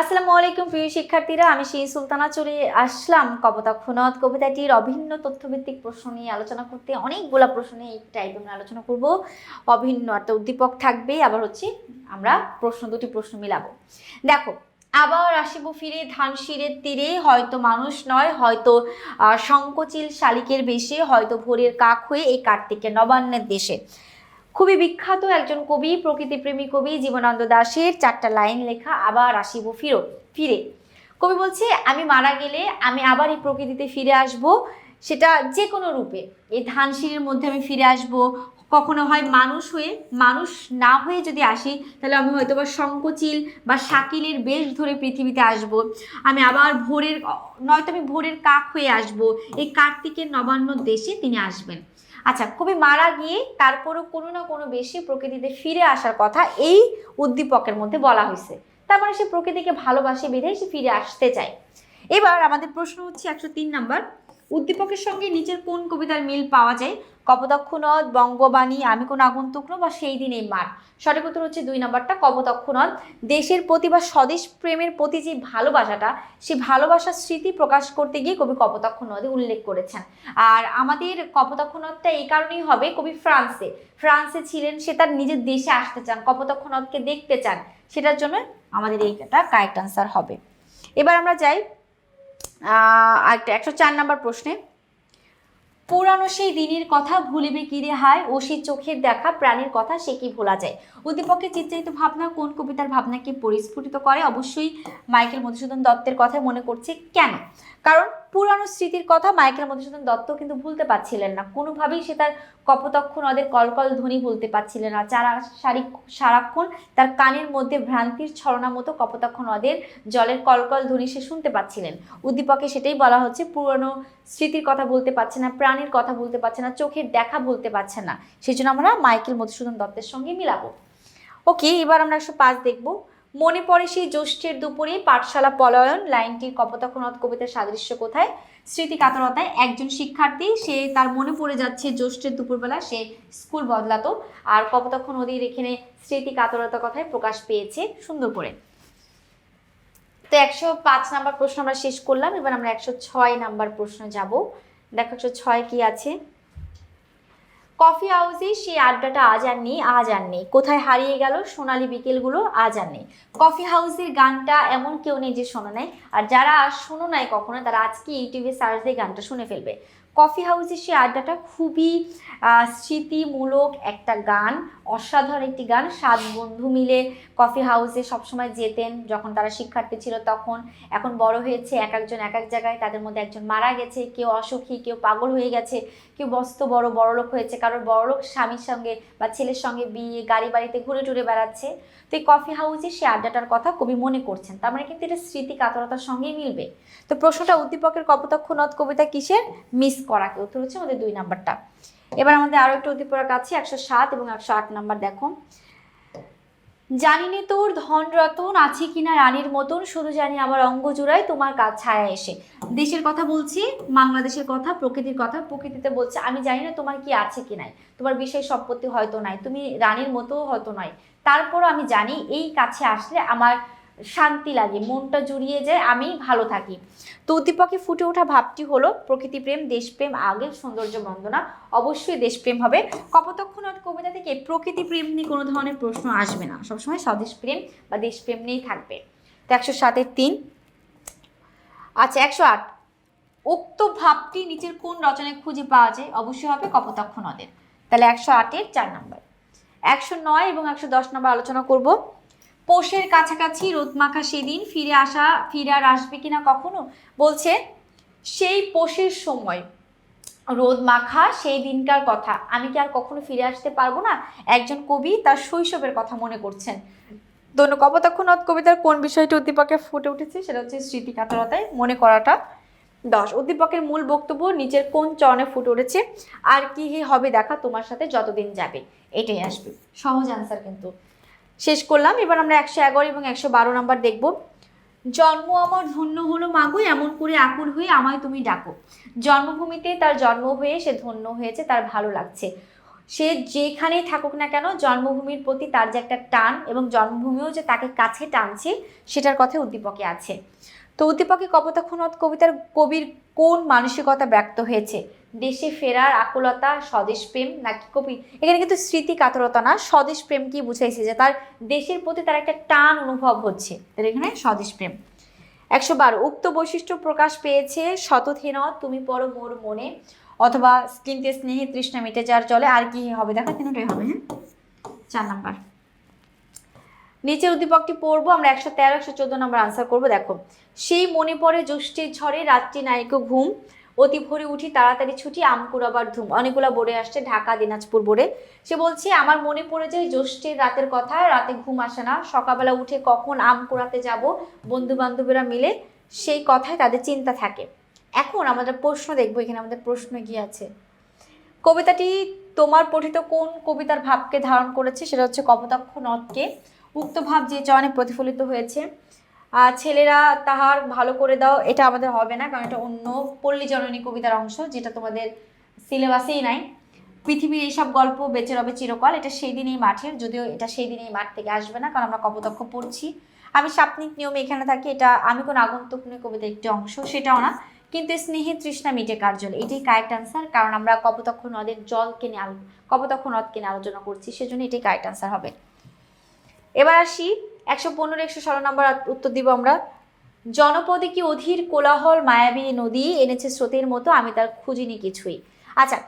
আসসালামু আলাইকুম, প্রিয় শিক্ষার্থীরা। আমি সেই সুলতানা চলে আসলাম কপোতাক্ষ নদ কবিতাটির অভিন্ন তথ্যভিত্তিক প্রশ্ন নিয়ে আলোচনা করতে। অনেকগুলা প্রশ্ন নিয়ে এই টাইপ আমরা আলোচনা করব। অভিন্ন একটা উদ্দীপক থাকবে। আবার হচ্ছে আমরা প্রশ্ন, দুটি প্রশ্ন মিলাবো। দেখো, আবার আসিব ফিরে ধান শিরের তীরে। হয়তো মানুষ নয়, হয়তো শঙ্কচিল শালিকের বেশে, হয়তো ভোরের কাক হয়ে এই কার্তিকের নবান্নের দেশে। খুবই বিখ্যাত একজন কবি, প্রকৃতিপ্রেমী কবি জীবনানন্দ দাশের চারটা লাইন লেখা, আবার আসিব ফিরো, ফিরে। কবি বলছে, আমি মারা গেলে আমি আবার এই প্রকৃতিতে ফিরে আসব, সেটা যে কোনো রূপে। এই ধানসিঁড়ির মধ্যে আমি ফিরে আসব। কখনো হয় মানুষ হয়ে, মানুষ না হয়ে যদি আসি, তাহলে আমি হয়তো বা শঙ্কচিল বা শাকিলের বেশ ধরে পৃথিবীতে আসব। আমি আবার ভোরের, নয়তো আমি ভোরের কাক হয়ে আসব। এই কার্তিকের নবান্ন দেশে তিনি আসবেন। আচ্ছা কবি মারা গিয়ে তারপরও কোনো না কোনো বেশি প্রকৃতিতে ফিরে আসার কথা এই উদ্দীপকের মধ্যে বলা হয়েছে। তার মানে সে প্রকৃতিকে ভালোবাসে বেঁধে সে ফিরে আসতে চায়। এবার আমাদের প্রশ্ন হচ্ছে একশো তিন নাম্বার। উদ্দীপকের সঙ্গে নিচের কোন কবিতার মিল পাওয়া যায়? কপোতাক্ষ নদ, বঙ্গবাণী, আমি কোন আগন্তুক নয় বা সেই দিন এই সঠিক উত্তর হচ্ছে দুই নম্বরটা কপোতাক্ষ নদ। দেশের প্রতি বা স্বদেশ প্রেমের প্রতি যে ভালোবাসাটা, সে ভালোবাসার স্মৃতি প্রকাশ করতে গিয়ে কবি কপোতাক্ষ নদে উল্লেখ করেছেন। আর আমাদের কপোতাক্ষ নদটা এই কারণেই হবে কবি ফ্রান্সে। ফ্রান্সে ছিলেন, সে তার নিজের দেশে আসতে চান, কপোতাক্ষ নদকে দেখতে চান। সেটার জন্য আমাদের এইটা কারেক্ট আনসার হবে। এবার আমরা যাই আরেকটা, একশো চার নম্বর প্রশ্নে। পুরানো সেই দিনের কথা ভুলিবে কি রে হায়? ও সেই চোখের দেখা, প্রাণীর কথা সে কি ভোলা যায়? উদ্দীপকের চিত্রায়িত ভাবনা কোন কবিতার ভাবনাকে পরিস্ফুটিত করে? অবশ্যই মাইকেল মধুসূদন দত্তের কথা মনে করছে কেন? কারণ পুরানো স্মৃতির কথা মাইকেল মধুসূদন দত্ত কিন্তু ভুলতে পারছিলেন না। কোনোভাবেই সে তার কপোতক্ষ নদের কলকল ধ্বনি ভুলতে পারছিলেন না। যারা সারি সারাক্ষণ তার কানের মধ্যে ভ্রান্তির ছলনা মতো কপোতক্ষ নদের জলের কলকল ধ্বনি সে শুনতে পাচ্ছিলেন। উদ্দীপকে সেটাই বলা হচ্ছে, পুরনো স্মৃতির কথা বলতে পারছে না, প্রাণীর কথা বলতে পারছে না, চোখের দেখা বলতে পারছে না। সেই জন্য আমরা মাইকেল মধুসূদন দত্তের সঙ্গে মিলাবো। ওকে, এবার আমরা একশো পাঁচ দেখব। মনে পড়ে সেই জ্যৈষ্ঠের দুপুরে পাঠশালা পলায়ন, লাইনটির কপোতাক্ষ নদ কবিতার সাদৃশ্য কোথায়? স্মৃতি কাতরতায় একজন শিক্ষার্থী, সে তার মনে পড়ে যাচ্ছে জ্যৈষ্ঠের দুপুরবেলা সে স্কুল বদলাতো আর কপোতাক্ষ নদীর এখানে স্মৃতি কাতরতা কথায় প্রকাশ পেয়েছে সুন্দর করে তো একশো পাঁচ নাম্বার প্রশ্ন আমরা শেষ করলাম, এবার আমরা একশো ছয় নাম্বার প্রশ্ন যাব। দেখো একশো ছয় কি আছে? কফি হাউসে সেই আড্ডাটা আজ আর নেই, আজ আর নেই। কোথায় হারিয়ে গেল সোনালি বিকেলগুলো, আজ আর নেই। কফি হাউসের গানটা এমন কেউ নেই যে শোনো নাই। আর যারা শোনো নাই কখনো, তারা আজকে ইউটিউবে সার্চ দিয়ে গানটা শুনে ফেলবে। কফি হাউসে সেই আড্ডাটা খুবই স্মৃতিমূলক একটা গান। অসাধারণ একটি গান। সাত বন্ধু মিলে কফি হাউসে সবসময় যেতেন, যখন তারা শিক্ষার্থী ছিল তখন। এখন বড় হয়েছে, এক একজন এক এক জায়গায় তাদের মধ্যে একজন মারা গেছে। কেউ অসুখী, কেউ পাগল হয়ে গেছে, কেউ বস্ত বড় বড়লোক হয়েছে। কারোর বড়লোক স্বামীর সঙ্গে বা ছেলের সঙ্গে বিয়ে, গাড়ি বাড়িতে ঘুরে টুরে বেড়াচ্ছে। তো এই কফি হাউসে সে আড্ডাটার কথা কবি মনে করছেন। তার মানে কিন্তু এটা স্মৃতি কাতরতার সঙ্গেই মিলবে। তো প্রশ্নটা উদ্দীপকের কপোতাক্ষ নদ কবিতা কিসের? মিস করাকে। উত্তর হচ্ছে আমাদের দুই নাম্বারটা। এবার আমাদের আরও একটা উদ্দীপক আছে একশো সাত এবং একশো আট নাম্বার দেখো। জানি নে তোর ধন রতন, আছে কিনা রানীর মতন? শুধু জানি আমার অঙ্গ জুড়ায় তোমার কাজ ছায়া এসে। দেশের কথা বলছি, বাংলাদেশের কথা, প্রকৃতির কথা, প্রকৃতিতে বলছে, আমি জানি না তোমার কি আছে কি নাই। তোমার বিষয় সম্পত্তি হয়তো নাই, তুমি রানীর মতো হয়তো নয় তারপরও আমি জানি এই কাছে আসলে আমার শান্তি লাগে, মনটা জুড়িয়ে যায়, আমি ভালো থাকি। তো উদ্দীপকে ফুটে ওঠা ভাবটি হলো প্রকৃতিপ্রেম দেশপ্রেম আগে সৌন্দর্য বন্দনা। অবশ্যই দেশপ্রেম হবে। কপোতক্ষণাথ কবিতা থেকে প্রকৃতিপ্রেম নিয়ে কোনো ধরনের প্রশ্ন আসবে না। সবসময় স্বদেশ প্রেম বা দেশপ্রেম নিয়েই থাকবে। তো একশো সাতের তিন। আচ্ছা একশো আট। উক্ত ভাবটি নিচের কোন রচনায় খুঁজে পাওয়া যায়? অবশ্যই হবে কপোতাক্ষ তাহলে একশো আটের চার নম্বর। একশো নয় এবং একশো দশ নম্বর আলোচনা করব। পোষের কাছাকাছি রোদ মাখা সেদিন ফিরে আসা, ফিরে আর আসবে কিনা কখনো? বলছে, সেই পোষের সময়। রোদ মাখা সেই দিনকার কথা। আমি কি আর কখনো ফিরে আসতে পারব না? একজন কবি তার শৈশবের কথা মনে করছেন। দৈন কপোতাক্ষ নদ কবিতার কোন বিষয়টি উদ্দীপকে ফুটে উঠেছে সেটা হচ্ছে স্মৃতি কাতরতায় মনে করাটা। দশ, উদ্দীপকের মূল বক্তব্য, নিচের কোন চরণে ফুটে উঠেছে? আর কি হবে দেখা তোমার সাথে যতদিন যাবে? এটাই আসবে। সহজ আনসার কিন্তু। শেষ করলাম। এবার আমরা একশো এগারো এবং একশো বারো নাম্বার দেখব। জন্ম আমার ধন্য হলো মাগো, এমন করে আকুল হয়ে আমায় তুমি ডাকো। জন্মভূমিতে তার জন্ম হয়ে সে ধন্য হয়েছে, তার ভালো লাগছে। সে যেখানেই থাকুক না কেন, জন্মভূমির প্রতি তার যে একটা টান এবং জন্মভূমিও যে তাকে কাছে টানছে, সেটার কথা উদ্দীপকে আছে। তো উদ্দীপকে কপোতাক্ষ নদ কবিতার কবির কোন মানসিকতা ব্যক্ত হয়েছে? দেশে ফেরার আকুলতা, স্বদেশ প্রেম নাকি কবি? এখানে কিন্তু স্মৃতি কাতরতা না, স্বদেশ প্রেম কি বুঝাইছে যে তার দেশের প্রতি তার একটা টান অনুভব হচ্ছে। এখানে স্বদেশ প্রেম। একশো বারো, উক্ত বৈশিষ্ট্য প্রকাশ পেয়েছে শতথেন, তুমি পড়ো মোর মনে, অথবা স্কিনতে স্নেহে তৃষ্ণা মিটে যার জলে, আর কি হবে? দেখা, তিনটাই হবে হ্যাঁ? চার নাম্বার। নিচের উদ্দীপকটি পড়ব, আমরা একশো তেরো, একশো চোদ্দ নম্বর আনসার করব। দেখো, সেই মনে পড়ে জ্যৈষ্ঠীর ঝড়ে রাত্রি নায়িক ঘুম অতি ভোরে উঠি, তাড়াতাড়ি ছুটি, আম কুড়াবার ধুম। অনেকগুলো বোর্ডে আসছে, ঢাকা, দিনাজপুর বোর্ডে সে বলছে, আমার মনে পড়ে যায় জ্যৈষ্ঠীর রাতের কথা, রাতে ঘুম আসে না। সকালবেলা উঠে কখন আম কুড়াতে যাব বন্ধু বান্ধবীরা মিলে সেই কথায় তাদের চিন্তা থাকে। এখন আমাদের প্রশ্ন দেখব, এখানে আমাদের প্রশ্ন গিয়ে আছে? কবিতাটি তোমার পঠিত কোন কবিতার ভাবকে ধারণ করেছে? সেটা হচ্ছে কপোতাক্ষ নদকে উক্ত ভাব যে চয়নে প্রতিফলিত হয়েছে ছেলেরা তাহার ভালো করে দাও, এটা আমাদের হবে না, কারণ এটা অন্য পল্লী জননী কবিতার অংশ, যেটা তোমাদের সিলেবাসেই নাই। পৃথিবীর এইসব গল্প বেঁচে রবে চিরকাল, এটা সেই দিনেই মাঠের, যদিও এটা সেই দিনেই মাঠ থেকে আসবে না, কারণ আমরা কপোতাক্ষ পড়ছি। আমি সাপ্নিক নিয়মে এখানে থাকি, এটা আমি কোন আগন্তুক নই, কবিতার একটি অংশ, সেটাও না। কিন্তু স্নেহে তৃষ্ণা মিটে কার জল এটাই কারেক্ট আনসার কারণ আমরা কপোতাক্ষ নদের জলকে নিয়ে কপোতাক্ষ নদকে নিয়ে আলোচনা করছি, সেজন্য এটাই কারেক্ট আনসার হবে। এবার আসি একশো পনেরো, একশো ষোলো নম্বর উত্তর দিব আমরা। জনপদে কি অধীর কোলাহল মায়াবী নদী এনেছে স্রোতের মতো? আমি তার খুঁজিনি কিছুই। আচ্ছা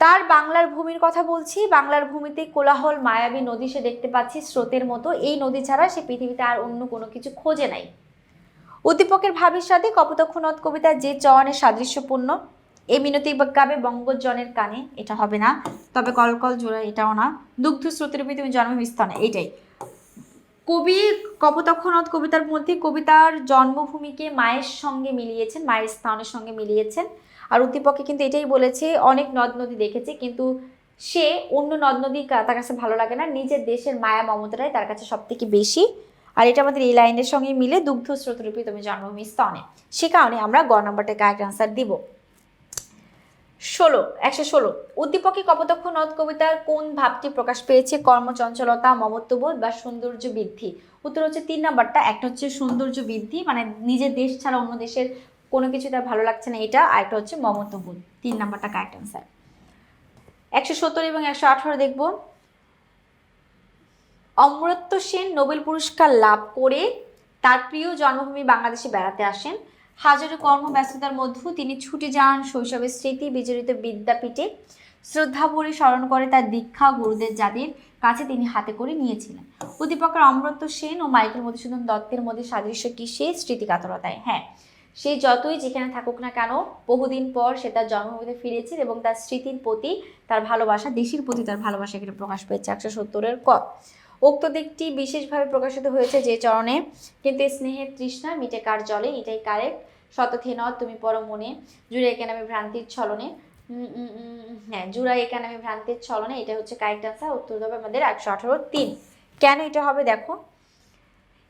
তার বাংলার ভূমির কথা বলছি। বাংলার ভূমিতে কোলাহল মায়াবী নদী সে দেখতে পাচ্ছি স্রোতের মতো। এই নদী ছাড়া সে পৃথিবীতে আর অন্য কোনো কিছু খোঁজে নাই। উদ্দীপকের ভাবির সাথে কপোতক্ষ নদ কবিতা যে চয়নের সাদৃশ্যপূর্ণ, এ মিনতি কাবে বঙ্গজনের কানে এটা হবে না। তবে কলকল জোড়া এটাও না। দুগ্ধ স্রোতের তুমি জন্মস্থানে এইটাই। কবি কপোতক্ষ নদ কবিতার মধ্যে কবিতার জন্মভূমিকে মায়ের সঙ্গে মিলিয়েছেন, মায়ের স্থানের সঙ্গে মিলিয়েছেন। আর উদ্দীপকে কিন্তু এটাই বলেছে, অনেক নদ নদী দেখেছে, কিন্তু সে অন্য নদ নদী তার কাছে ভালো লাগে না। নিজের দেশের মায়া মমতাটাই তার কাছে সব থেকে বেশি। আর এটা আমাদের এই লাইনের সঙ্গে মিলে দুগ্ধ স্রোতরূপী তুমি জন্মভূমি স্তনে। সে কারণে আমরা গ নম্বরটা কারেক্ট আনসার দিব। ষোলো, একশো ষোলো। উদ্দীপকে কপোতক্ষ নদ কবিতার কোন ভাবটি প্রকাশ পেয়েছে? কর্মচঞ্চলতা, মমত্ববোধ বা সৌন্দর্য বৃদ্ধি? উত্তর হচ্ছে তিন নাম্বারটা। একটা হচ্ছে সৌন্দর্য বৃদ্ধি মানে নিজের দেশ ছাড়া অন্য দেশের কোনো কিছু তার ভালো লাগছে না এটা। আর একটা হচ্ছে মমত্ববোধ। তিন নাম্বারটা কারেক্ট অ্যান্সার একশো সত্তর এবং একশো আঠারো দেখব। অমরত্ব সেন নোবেল পুরস্কার লাভ করে তার প্রিয় জন্মভূমি বাংলাদেশে বেড়াতে আসেন। হাজারো কর্মব্যস্ততার মধ্যেও তিনি ছুটে যান শৈশবের স্মৃতি বিজড়িত বিদ্যাপীঠে। শ্রদ্ধা ভরে স্মরণ করে তার দীক্ষা গুরুদের যাদের কাছে তিনি হাতে করে নিয়েছিলেন। উদ্দীপকের অমরত্ব সেন ও মাইকেল মধুসূদন দত্তের মধ্যে সাদৃশ্য কি সে স্মৃতিকাতরতায়। হ্যাঁ সে যতই যেখানে থাকুক না কেন, বহুদিন পর সে তার জন্মভূমিতে ফিরেছে এবং তার স্মৃতির প্রতি তার ভালোবাসা, দেশের প্রতি তার ভালোবাসা এখানে প্রকাশ পেয়েছে একশো সত্তরের ক উক্ত দিকটি বিশেষভাবে প্রকাশিত হয়েছে যে চরণে। কিন্তু স্নেহের তৃষ্ণা মিটে কার জলে? এটাই কারেক্ট। শতথে ন তুমি পর মনে। জুড়ে এখানে আমি ভ্রান্তির ছলনে। হ্যাঁ জুড়া এখানে আমি ভ্রান্তির ছলনে। এটা হচ্ছে কারেক্ট আনসার উত্তর দেবে আমাদের একশো আঠারো তিন। কেন এটা হবে? দেখো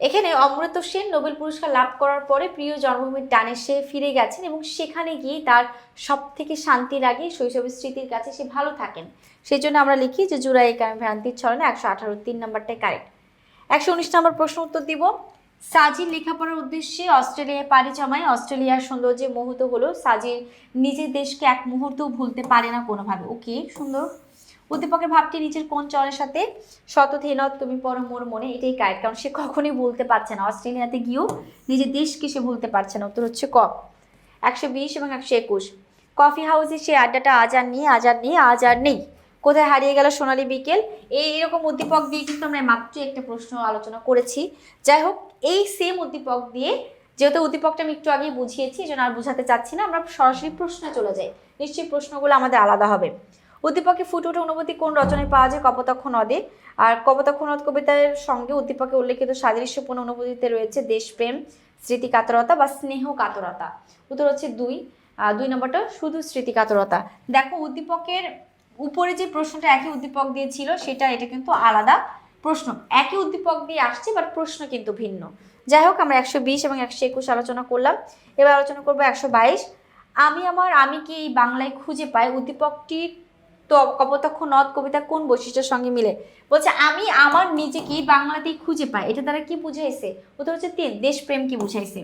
এখানে অমৃত সেন নোবেল পুরস্কার লাভ করার পরে প্রিয় জন্মভূমির টানে সে ফিরে গেছেন এবং সেখানে গিয়ে তার সব থেকে শান্তি লাগে শৈশবের স্মৃতির কাছে সে ভালো থাকেন। সেই জন্য আমরা লিখি যে জুড়াই এখানে ভ্রান্তির ছড়ানো একশো আঠারো তিন নাম্বারটাই কারেক্ট একশো উনিশ নম্বর প্রশ্ন উত্তর দিব। সাজির লেখাপড়ার উদ্দেশ্যে অস্ট্রেলিয়ায় পাড়ি জমায় অস্ট্রেলিয়ার সৌন্দর্যে মোহিত হলো সাজির নিজের দেশকে এক মুহূর্তেও ভুলতে পারে না কোনোভাবে। ওকে সুন্দর। উদ্দীপকের ভাবটি নিজের কোন চরের সাথে শত থেনত তুমি পর মোর মনে, এটাই কারেক্ট কারণ সে কখনোই ভুলতে পারছে না। অস্ট্রেলিয়াতে গিয়েও নিজের দেশকে সে ভুলতে পারছে না? উত্তর হচ্ছে ক। একশো বিশ এবং একশো একুশ। কফি হাউসে সে আড্ডাটা আজ আর নেই, আজ আর নেই, আজ আর নেই। কোথায় হারিয়ে গেল সোনালি বিকেল? এই এরকম উদ্দীপক দিয়ে কিন্তু আমরা মাত্রই একটা প্রশ্ন আলোচনা করেছি। যাই হোক, এই সেম উদ্দীপক দিয়ে, যেহেতু উদ্দীপকটা আমি একটু আগেই বুঝিয়েছি এই জন্য আর বোঝাতে চাচ্ছি না, আমরা সরাসরি প্রশ্নে চলে যাই। নিশ্চয়ই প্রশ্নগুলো আমাদের আলাদা হবে। উদ্দীপকে ফুটে ওঠা অনুভূতি কোন রচনায় পাওয়া যায়? কপোতক্ষ নদে। আর কপোতক্ষ নদ কবিতার সঙ্গে উদ্দীপকে উল্লেখিত সাদৃশ্যপূর্ণ অনুভূতিতে রয়েছে দেশপ্রেম, স্মৃতি কাতরতা বা স্নেহ কাতরতা। উত্তর হচ্ছে দুই। দুই নম্বরটা শুধু স্মৃতি কাতরতা। দেখো, উদ্দীপকের উপরে যে প্রশ্নটা একই উদ্দীপক দিয়েছিল সেটা, এটা কিন্তু আলাদা প্রশ্ন। একই উদ্দীপক দিয়ে আসছে, বাট প্রশ্ন কিন্তু ভিন্ন। যাই হোক, আমরা একশো বিশ এবং একশো একুশ আলোচনা করলাম। এবার আলোচনা করব একশো বাইশ। আমি আমার, আমি কি এই বাংলায় খুঁজে পাই? উদ্দীপকটি তো কপোতাক্ষ, নদ কবিতা কোন বৈশিষ্ট্যের সঙ্গে মিলে? বলছে, আমি আমার নিজেকে বাংলাতেই খুঁজে পাই। এটা দ্বারা কি বুঝাইছে? উত্তর হচ্ছে তিন, দেশপ্রেম কি বুঝাইছে?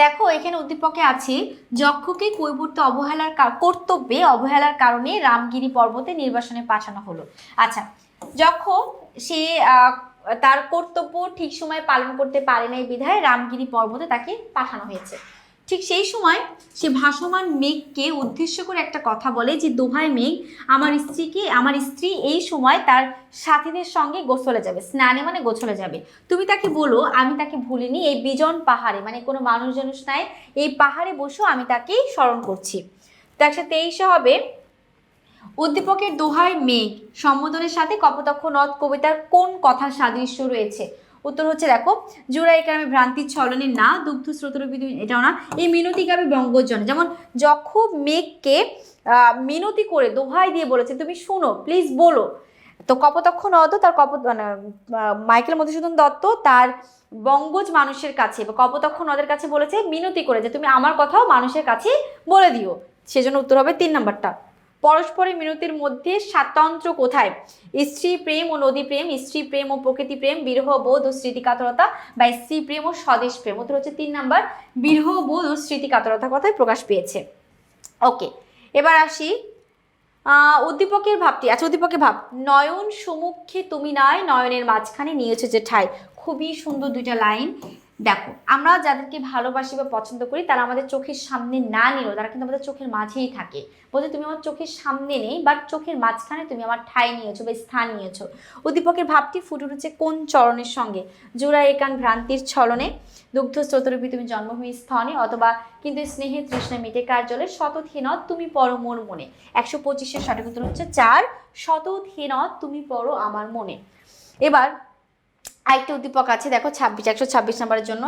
দেখো, এখানে উদ্দীপকে আছে, যক্ষকে কৈবর্ত অবহেলার কর্তব্যে অবহেলার কারণে রামগিরি পর্বতে নির্বাসনে পাঠানো হলো। আচ্ছা যক্ষ, সে তার কর্তব্য ঠিক সময় পালন করতে পারে নাই বিধায় রামগিরি পর্বতে তাকে পাঠানো হয়েছে। ঠিক সেই সময় সে ভাসমান মেঘকে উদ্দেশ্য করে একটা কথা বলে যে, দোহাই মেঘ, আমার স্ত্রীকে, আমার স্ত্রী এই সময় তার সাথীদের সঙ্গে গোসলে যাবে, স্নানে মানে গোসলে যাবে। তুমি তাকে বলো, আমি তাকে ভুলিনি, এই বিজন পাহাড়ে মানে কোনো মানুষ নাই, এই পাহাড়ে বসেও আমি তাকে স্মরণ করছি। তো একশো তেইশে হবে উদ্দীপকের দোহাই মেঘ সম্বোধনের সাথে কপোতাক্ষ নদ কবিতার কোন কথার সাদৃশ্য রয়েছে? উত্তর হচ্ছে দেখো জোড়াই গ্রামে ভ্রান্তির ছলনে না দুগ্ধ স্রোতরূপী এটাও না, এই মিনতি গাবে বঙ্গজন যেমন যখন মেঘকে মিনতি করে দোহাই দিয়ে বলেছে, তুমি শুনো প্লিজ বলো। তো কপোতাক্ষ নদ তার কপ মানে মাইকেল মধুসূদন দত্ত তার বঙ্গজ মানুষের কাছে বা কপোতাক্ষ নদের কাছে বলেছে, মিনতি করে যে তুমি আমার কথাও মানুষের কাছে বলে দিও। সেজন্য উত্তর হবে তিন নাম্বারটা। পরস্পরের মিনতির মধ্যে স্বাতন্ত্র কোথায়? স্ত্রী প্রেম ও নদী প্রেম, স্ত্রী প্রেম ও প্রকৃতি প্রেম, বিরহ, বোধ ও স্মৃতিকাতরতা বা স্ত্রী প্রেম ও স্বদেশ প্রেম। উত্তর হচ্ছে তিন নাম্বার, বিরহ, বোধ ও স্মৃতিকাতরতা কথায় প্রকাশ পেয়েছে। ওকে, এবার আসি উদ্দীপকের ভাবটি। আচ্ছা উদ্দীপকের ভাব, নয়ন সমুখে তুমি নয় নয়নের মাঝখানে নিয়েছে যে ঠাই। খুবই সুন্দর দুইটা লাইন। দেখো, আমরা যাদেরকে ভালোবাসি বা পছন্দ করি, তারা আমাদের চোখের সামনে না নিলেও, তারা কিন্তু আমাদের চোখের মাঝেই থাকে। বলতে তুমি আমার চোখের সামনে নেই বাট চোখের মাঝখানে তুমি আমার ঠাই নিয়েছো বা স্থান নিয়েছো। উদ্দীপকের ভাবটি ফুটে উঠেছে কোন চরণের সঙ্গে? জোড়া একান ভ্রান্তির ছলনে, দুগ্ধ স্রোতরূপী তুমি জন্মভূমি স্থনে, অথবা কিন্তু স্নেহে তৃষ্ণা মিটে কার জলে শতত হেনত তুমি পর মোর মনে। একশো পঁচিশের সঠিক উত্তর হচ্ছে চার শতত হেনত তুমি পর আমার মনে। এবার আরেকটা উদ্দীপক আছে, দেখো, ছাব্বিশ, একশো ছাব্বিশ নাম্বারের জন্য।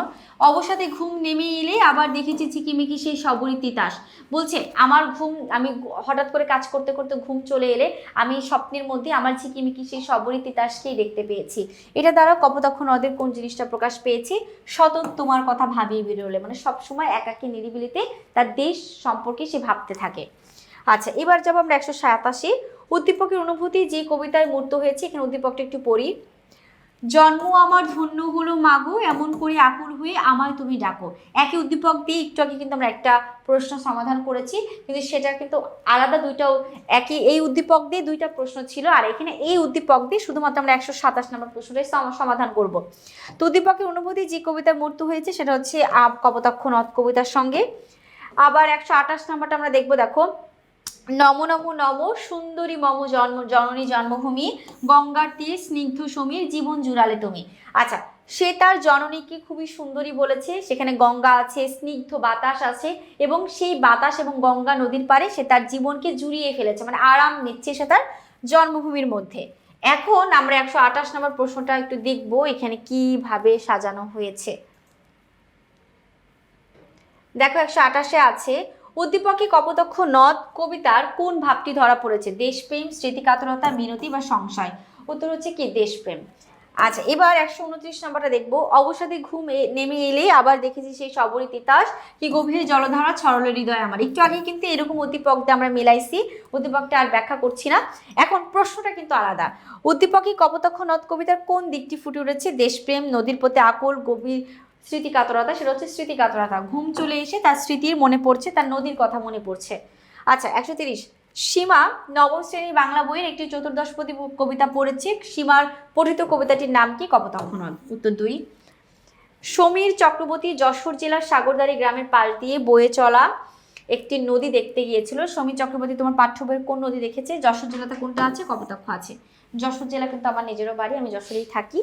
অবসাদে ঘুম নেমে এলে আবার দেখেছি ঝিকিমিকি সেই সবরী তিতাস। বলছে, আমার ঘুম, আমি হঠাৎ করে কাজ করতে করতে ঘুম চলে এলে আমি স্বপ্নের মধ্যে আমার ঝিকিমিকি সেই সবরী তিতাসকেই দেখতে পেয়েছি। এটা দ্বারা কপোতাক্ষ নদের কোন জিনিসটা প্রকাশ পেয়েছি? সতত তোমার কথা ভাবিয়ে বেরোলে মানে সবসময় একাকী নিরিবিলিতে তার দেশ সম্পর্কে সে ভাবতে থাকে। আচ্ছা এবার যাব আমরা একশো সাতাশি। উদ্দীপকের অনুভূতি, যে কবিতায় মূর্ত হয়েছে, এখানে উদ্দীপকটা একটু পড়ি। জন্ম আমার, ধন্য হলো মাগো, এমন করে আকুল হয়ে আমায় তুমি ডাকো। একই উদ্দীপক দিয়ে একটু আগে কিন্তু আমরা একটা প্রশ্ন সমাধান করেছি, কিন্তু সেটা কিন্তু আলাদা দুইটাও একই এই উদ্দীপক দিয়ে দুইটা প্রশ্ন ছিল, আর এখানে এই উদ্দীপক দিয়ে শুধুমাত্র আমরা একশো সাতাশ নম্বর প্রশ্নটাই সম- সমাধান করব। তো উদ্দীপকের অনুভূতি যে কবিতার মূর্ত হয়েছে, সেটা হচ্ছে আপ কপোতাক্ষ নদ কবিতার সঙ্গে। আবার একশো আঠাশ নম্বরটা আমরা দেখব, দেখো। নম নম নম সুন্দরী মম জন্ম জননী জন্মভূমি, গঙ্গার তীর, স্নিগ্ধ সমীর, জীবন জুড়ালে তুমি। আচ্ছা সে তার জননীকে খুবই সুন্দরী বলেছে। সেখানে গঙ্গা আছে, স্নিগ্ধ বাতাস আছে এবং সেই বাতাস এবং গঙ্গা নদীর পারে সে তার জীবনকে জুড়িয়ে ফেলেছে। মানে আরাম নিচ্ছে সে তার জন্মভূমির মধ্যে। এখন আমরা একশো আঠাশ নম্বর প্রশ্নটা একটু দেখব, এখানে কীভাবে সাজানো হয়েছে। দেখো, একশো আঠাশে আছে উদ্দীপকে কপোতক্ষ নদ কবিতার কোন ভাবটি ধরা পড়েছে? দেশপ্রেম স্মৃতিকাতরতা মিনতি বা সংশয়? উত্তর হচ্ছে কি, দেশপ্রেম। আচ্ছা এবার একশো উনত্রিশ নম্বরটা দেখব। অবসাদে ঘুম নেমে এলে আবার দেখেছি সেই সবরী তিতাস। কি গভীর জলধারা, ছড়লে হৃদয় আমার। একটু আগে কিন্তু এরকম উদ্দীপক দিয়ে আমরা মিলাইছি। উদ্দীপকটা আর ব্যাখ্যা করছি না। এখন প্রশ্নটা কিন্তু আলাদা। উদ্দীপকে কপোতক্ষ নদ কবিতার কোন দিকটি ফুটে উঠেছে? দেশপ্রেম, নদীর প্রতি আকুল, গভীর স্মৃতিকাতরতা, সেটা হচ্ছে স্মৃতিকাতরতা। ঘুম চলে এসে তার স্মৃতির মনে পড়ছে, তার নদীর কথা মনে পড়ছে। আচ্ছা একশো তিরিশ। সীমা নবম শ্রেণি বাংলা বইয়ের একটি চতুর্দশপদী কবিতা পড়েছে। সীমার পঠিত কবিতাটির নাম কি? কপোতাক্ষ উত্তর দুই। সমীর চক্রবর্তী যশোর জেলার সাগরদাড়ি গ্রামের পাশ দিয়ে বয়ে চলা একটি নদী দেখতে গিয়েছিল। সমীর চক্রবর্তী, তোমার পাঠ্য বইয়ের কোন নদী দেখেছে? যশোর জেলাতে কোনটা আছে? কপোতাক্ষ আছে। যশোর জেলা কিন্তু আমার নিজেরও বাড়ি, আমি যশোরেই থাকি।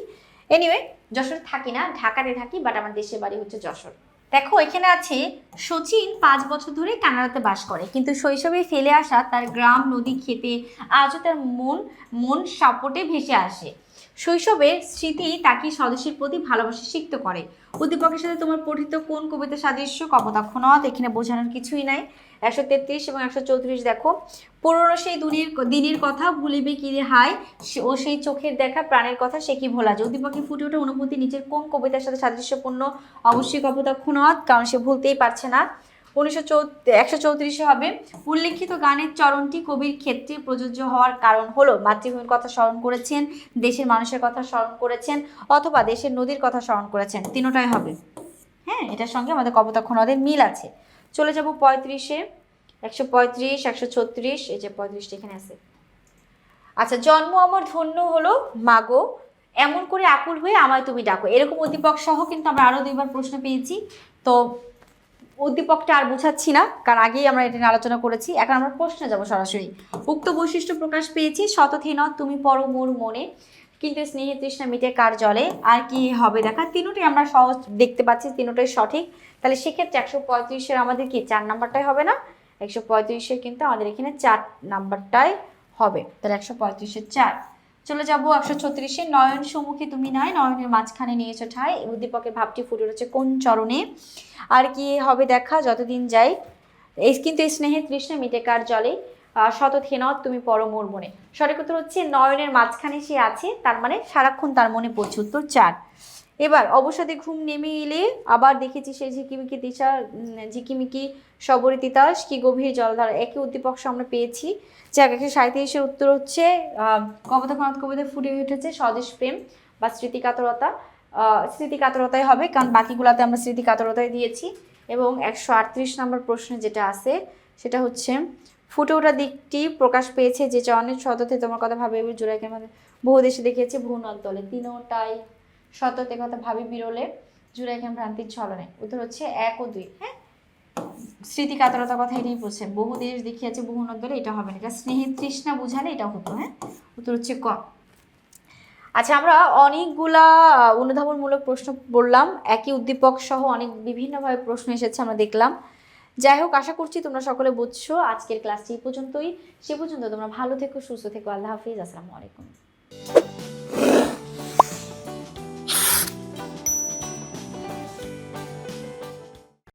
এনিওয়ে যশোর থাকি না, ঢাকাতে থাকি বাট আমার দেশের বাড়ি হচ্ছে যশোর। দেখো, এখানে আছে সচিন পাঁচ বছর ধরে কানাডাতে বাস করে, কিন্তু শৈশবে ফেলে আসা তার গ্রাম, নদী, খেতে, আজও তার মন মন সাপোর্টে ভেসে আসে। শৈশবের স্মৃতি তাকে স্বদেশের প্রতি ভালোবাসা সিক্ত করে। উদ্দীপকের সাথে তোমার পঠিত কোন কবিতা সাদৃশ্য, কপোতাক্ষ নদ, এখানে বোঝানোর কিছুই নাই। একশো তেত্রিশ এবং একশো চৌত্রিশ, দেখো। পুরনো সেই দুনির, দিনের কথা ভুলিবে কি রে হাই ও সেই চোখের দেখা, প্রাণের কথা, সে কি ভোলা? যায় উদ্দীপকে ফুটে ওঠে অনুভূতি, নিজের কোন কবিতার সাথে সাদৃশ্যপূর্ণ অবশ্যই কপোতাক্ষ নদ কারণ সে ভুলতেই পারছে না। উনিশশো একশো চৌত্রিশে হবে। উল্লেখিত গানের চরণটি কবির ক্ষেত্রে প্রযোজ্য হওয়ার কারণ হলো, মাতৃভূমির কথা স্মরণ করেছেন, দেশের মানুষের কথা স্মরণ করেছেন, অথবা দেশের নদীর কথা স্মরণ করেছেন। তিনোটাই হবে। হ্যাঁ এটার সঙ্গে আমাদের নদের মিল আছে। চলে যাব পঁয়ত্রিশে। একশো পঁয়ত্রিশ, একশো ছত্রিশ, এই যে পঁয়ত্রিশটা এখানে আছে। আচ্ছা জন্ম আমার ধন্য হলো, মাগো। এমন করে আকুল হয়ে আমায় তুমি ডাকো। এরকম উদ্দীপক সহ কিন্তু আমরা আরও দুইবার প্রশ্ন পেয়েছি। তো উদ্দীপকটা আর বুঝাচ্ছি না, কারণ আগেই আমরা এটা নিয়ে আলোচনা করেছি। এখন আমরা প্রশ্নে যাব সরাসরি। উক্ত বৈশিষ্ট্য প্রকাশ পেয়েছি শতথেন তুমি পর মোর মনে। কিন্তু স্নেহে তৃষ্ণা মিটে কার জলে? আর কি হবে? দেখা, তিনোটাই আমরা সহজ দেখতে পাচ্ছি, তিনোটাই সঠিক। তাহলে সেক্ষেত্রে একশো পঁয়ত্রিশের আমাদের কি, চার নাম্বারটাই হবে না? একশো পঁয়ত্রিশের কিন্তু আমাদের এখানে চার নাম্বারটাই হবে। তাহলে একশো পঁয়ত্রিশের চার। চলে যাব একশো ছত্রিশে নয়ন সম্মুখে তুমি নাই নয়নের মাঝখানে নিয়েছো ঠাই। উদ্দীপকের ভাবটি ফুটে উঠেছে কোন চরণে? আর কি হবে দেখা, যতদিন যাই। এই কিন্তু স্নেহে তৃষ্ণা মিটে কার জলে? আহ, শত থেনত তুমি পরমোর মনে সঠিক উত্তর হচ্ছে নয়নের মাঝখানে সে আছে তার মানে সারাক্ষণ তার মনে পড়ছে উত্তর চার। এবার অবসাদে ঘুম নেমে এলে আবার দেখেছি সেই ঝিকিমিকি দিশা ঝিকিমিকি সবরি তিতাস কি গভীর জলধারা। একই উদ্দীপক আমরা পেয়েছি। যে যাক একশো সাঁত্রিশের উত্তর হচ্ছে কপোতাক্ষনাথ কবিতা ফুটে উঠেছে স্বদেশ প্রেম বা স্মৃতিকাতরতা। স্মৃতিকাতরতাই হবে কারণ বাকিগুলোতে আমরা স্মৃতিকাতরতাই দিয়েছি। এবং একশো আটত্রিশ নম্বর প্রশ্নে যেটা আছে সেটা হচ্ছে ফুটে ওঠা দিকটি প্রকাশ পেয়েছে যে চরণের শততে তোমার কথা ভাবে জোড়াকে মধ্যে বহু দেশে দেখিয়েছে ভুনক দলে। তিনোটাই শততে কথা ভাবি বিরলে জুড়াইকে ভ্রান্তির ছলনে উত্তর হচ্ছে এক ও দুই। হ্যাঁ? স্মৃতি কাতরতার কথা এটাই বলছে। বহু দেশ দেখিয়েছে, বহু নদ দলে এটা হবে না। এটা স্নেহের তৃষ্ণা বুঝালে এটা হতো হ্যাঁ? উত্তর হচ্ছে ক। আচ্ছা আমরা অনেকগুলা অনুধাবনমূলক প্রশ্ন বললাম একই উদ্দীপক সহ অনেক বিভিন্নভাবে প্রশ্ন এসেছে, আমরা দেখলাম। যাই হোক, আশা করছি তোমরা সকলে বুঝছ। আজকের ক্লাসটি পর্যন্তই। সে পর্যন্ত তোমরা ভালো থেকো, সুস্থ থেকো। আল্লাহ হাফিজ। আসসালামু আলাইকুম।